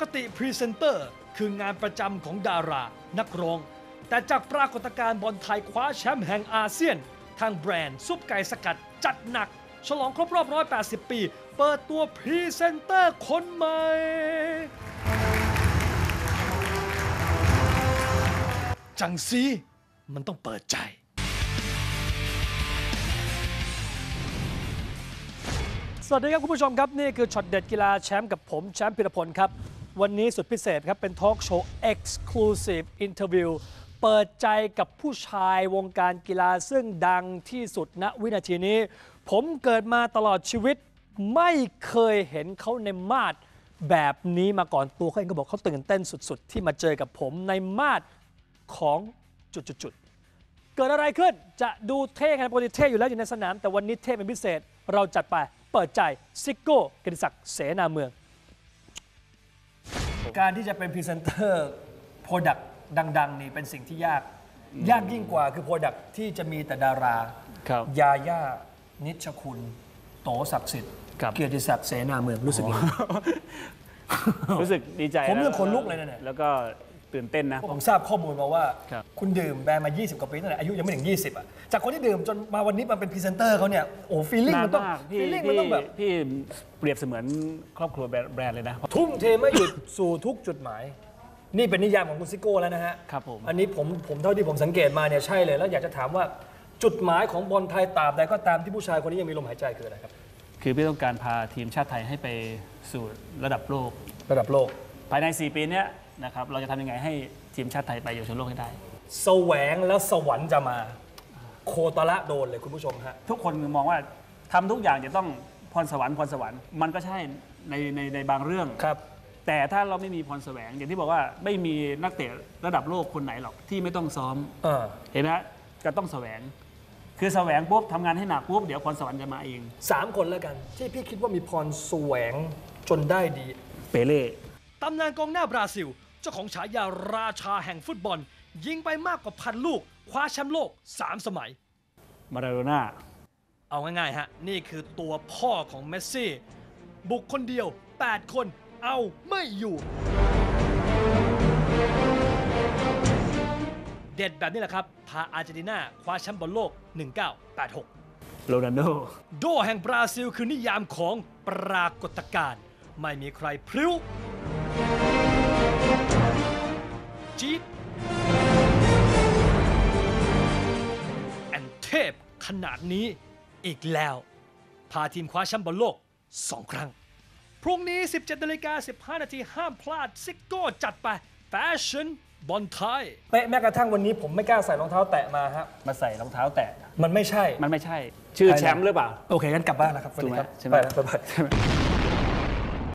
กติพรีเซนเตอร์คืองานประจำของดารา นักร้อง แต่จากปรากฏการณ์บอลไทยคว้าแชมป์แห่งอาเซียน ทางแบรนด์ซุปไก่สกัดจัดหนัก ฉลองครบรอบ 180 ปี เปิดตัวพรีเซนเตอร์คนใหม่ จังซีมันต้องเปิดใจสวัสดีครับ คุณผู้ชมครับ นี่คือช็อตเด็ดกีฬาแชมป์กับผม แชมป์พิรพลครับ วันนี้สุดพิเศษครับ เป็นทอล์กโชว์ Exclusive Interview เปิดใจกับผู้ชายวงการกีฬาซึ่งดังที่สุดณวินาทีนี้ ผมเกิดมาตลอดชีวิตไม่เคยเห็นเขาในมาดแบบนี้มาก่อนตัวเขาเองก็บอกเขาตื่นเต้นสุดๆ ที่มาเจอกับผมในมาดของจุดๆเกิดอะไรขึ้นจะดูเท่กันปกติเท่อยู่แล้วอยู่ในสนาม แต่วันนี้เท่เป็นพิเศษเราจัดไปเปิดใจซิโก้กฤษศักดิ์เสนาเมือง การที่จะเป็นพรีเซนเตอร์โปรดักต์ดัง ๆ นี่เป็นสิ่งที่ยาก ยากยิ่งกว่าคือโปรดักต์ที่จะมีแต่ดารา ครับยาย่า นิชคุณ โตศักดิ์สิทธิ์ ครับ เกียรติศักดิ์เสนาเมืองรู้สึกยังไง รู้สึกดีใจผมแวยังขนลุกเลยนะเนี่ย แล้วก็ ตื่นเต้นนะ ผมทราบข้อมูลมาว่า ครับคุณดื่มแบรนด์มา 20 กว่าปีตั้งแต่อายุยังไม่ถึง 20 อะ จากคนที่ดื่มจนมาวันนี้มาเป็นพรีเซนเตอร์เขาเนี่ย โอ้ฟีลลิ่งนานมันต้องมากพี่ฟีลลิ่งมันพี่ต้องแบบ พี่เปรียบเสมือนครอบครัวแบรนด์แบรนด์เลยนะ ทุ่มเทไม่หยุด สู่ทุกจุดหมาย นี่เป็นนิยามของคุณซิโก้แล้วนะฮะครับผม อันนี้ผมผมเท่าที่ผมสังเกตมาเนี่ยใช่เลย แล้วอยากจะถามว่าจุดหมายของบอลไทยตราบใดก็ตามที่ผู้ชายคนนี้ยังมีลมหายใจคืออะไรครับคือพี่ต้องการพาทีมชาติไทยให้ไปสู่ระดับโลก ระดับโลก ภายใน 4 ปีเนี้ย นะครับเราจะทำยังไงให้ทีมชาติไทยไปเยาวชนโลกให้ได้ แสวงแล้วสวรรค์จะมา โคตรละโดนเลยคุณผู้ชมฮะ ทุกคนมองว่าทำทุกอย่างจะต้องพรสวรรค์พรสวรรค์มันก็ใช่ในในในบางเรื่อง ครับ แต่ถ้าเราไม่มีพรแสวง อย่างที่บอกว่าไม่มีนักเตะระดับโลกคนไหนหรอกที่ไม่ต้องซ้อม เออ เห็นไหมฮะจะต้องแสวง คือแสวงปุ๊บทำงานให้หนักปุ๊บเดี๋ยวพรสวรรค์จะมาเอง สามคนแล้วกัน ที่พี่คิดว่ามีพรแสวงจนได้ดี เปเล่ ตำนานกองหน้าบราซิล เจ้าของฉายาราชาแห่งฟุตบอล ยิงไปมากกว่าพันลูก คว้าแชมป์โลก 3 สมัย มาราโดน่า เอาง่ายๆฮะ นี่คือตัวพ่อของเมสซี่ บุกคนเดียว 8 คนเอาไม่อยู่ เด็ดแบบนี้แหละครับ พาอาร์เจนตินาคว้าแชมป์บอลโลก 1986 โรนัลโด โดแห่งบราซิลคือนิยามของปรากฏการณ์ไม่มีใครพริ้ว จี๊ดแอนเทพขนาดนี้อีกแล้ว พาทีมคว้าแชมป์บอลโลก 2 ครั้ง พรุ่งนี้ 17นาฬิกา15 นาทีห้ามพลาด ซิโก้จัดไปแฟชั่นบอลไทยเป๊ะแม้กระทั่งวันนี้ผมไม่กล้าใส่รองเท้าแตะมาฮะมาใส่รองเท้าแตะมันไม่ใช่มันไม่ใช่ ชื่อแชมป์หรือเปล่า โอเคงั้นกลับบ้านนะครับสวัสดีครับถูกไหมใช่ไหมไปแล้วบ๊ายบาย